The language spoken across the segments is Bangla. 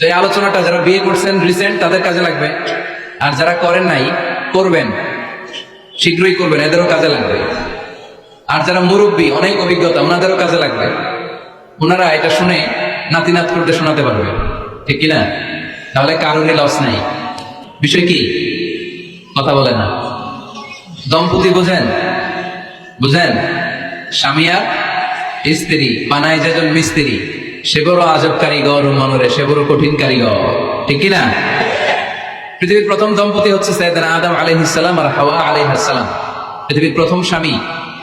এই আলোচনাটা যারা বিয়ে করছেন রিসেন্ট তাদের কাজে লাগবে। আর যারা করেন নাই, করবেন। শীঘ্রই করবেন, এদেরও কাজে লাগবে। আর যারা মুরব্বী, অনেক অভিজ্ঞতা, ওনাদেরও কাজে লাগবে। ওনারা এটা শুনে নাতি নাত করতে শোনাতে পারবে। ঠিক কিনা? তাহলে কারণে লস নাই। বিষয় কি? কথা বলে না। দম্পতি বুঝেন? বুঝেন? স্বামী আর স্ত্রী, বানায় যেজন মিস্ত্রি। সে বড় আজব কারিগর ও মনরে সে বড় কঠিন কারিগর। ঠিক কিনা? পৃথিবীর প্রথম দম্পতি হচ্ছে আদম আলাইহিসসালাম আর হাওয়া আলাইহিসসালাম পৃথিবীর প্রথম স্বামী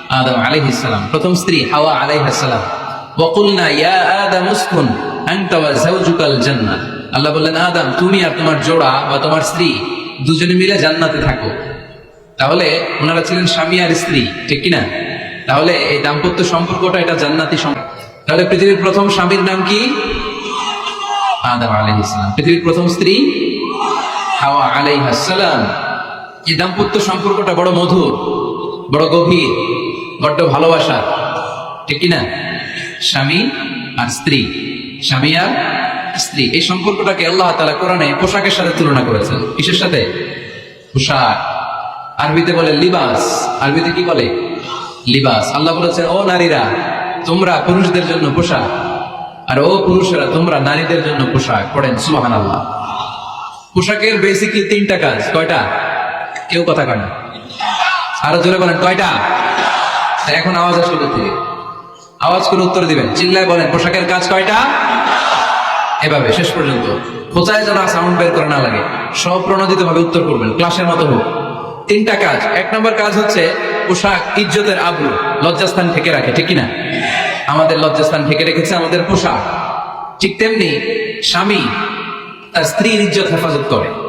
আদম আলাইহিসসালাম প্রথম স্ত্রী হাওয়া স্ত্রী দুজনে মিলে জান্নাতে থাকো। তাহলে ওনারা ছিলেন স্বামী আর স্ত্রী, ঠিক কিনা? তাহলে এই দাম্পত্য সম্পর্কটা এটা জান্নাতি সম্পর্ক। তাহলে পৃথিবীর প্রথম স্বামীর নাম কি? আদম আলাইহিসসালাম পৃথিবীর প্রথম স্ত্রী? হাওয়া আলাইহাসালাম এই দাম্পত্য সম্পর্কটা বড় মধুর, বড় গভীর, বড্ড ভালোবাসা। ঠিক কিনা? স্বামী আর স্ত্রী। স্বামী আর স্ত্রী। এই সম্পর্কটাকে আল্লাহ তালা কোরআনে পোশাকের সাথে তুলনা করেছেন। কিসের সাথে? পোশাক। আরবিতে বলে লিবাস। আরবিতে কি বলে? লিবাস। আল্লাহ বলেছেন, ও নারীরা তোমরা পুরুষদের জন্য পোশাক, আর ও পুরুষেরা তোমরা নারীদের জন্য পোশাক পড়েন সুবাহান আল্লাহ পোশাকের বেসিকলি তিনটা কাজ, কয়টা? কেউ কথা কয় না। আরও জোরে বলেন, কয়টা? এখন আওয়াজ আসলো থেকে? আওয়াজ করে উত্তর দিবেন। চিল্লায় বলেন, পোশাকের কাজ কয়টা? এভাবে, শেষ পর্যন্ত। খোঁচায় যেন সাউন্ড বের করে না লাগে। সব প্রণোদিত ভাবে উত্তর করবেন ক্লাসের মতো হোক। তিনটা কাজ। এক নম্বর কাজ হচ্ছে পোশাক ইজ্জতের আবরু লজ্জাস্থান থেকে রাখে, ঠিক কিনা? আমাদের লজ্জাস্থান ঢেকে রেখেছে আমাদের পোশাক। ঠিক তেমনি স্বামী তার স্ত্রীর ইজ্জত হেফাজত করে।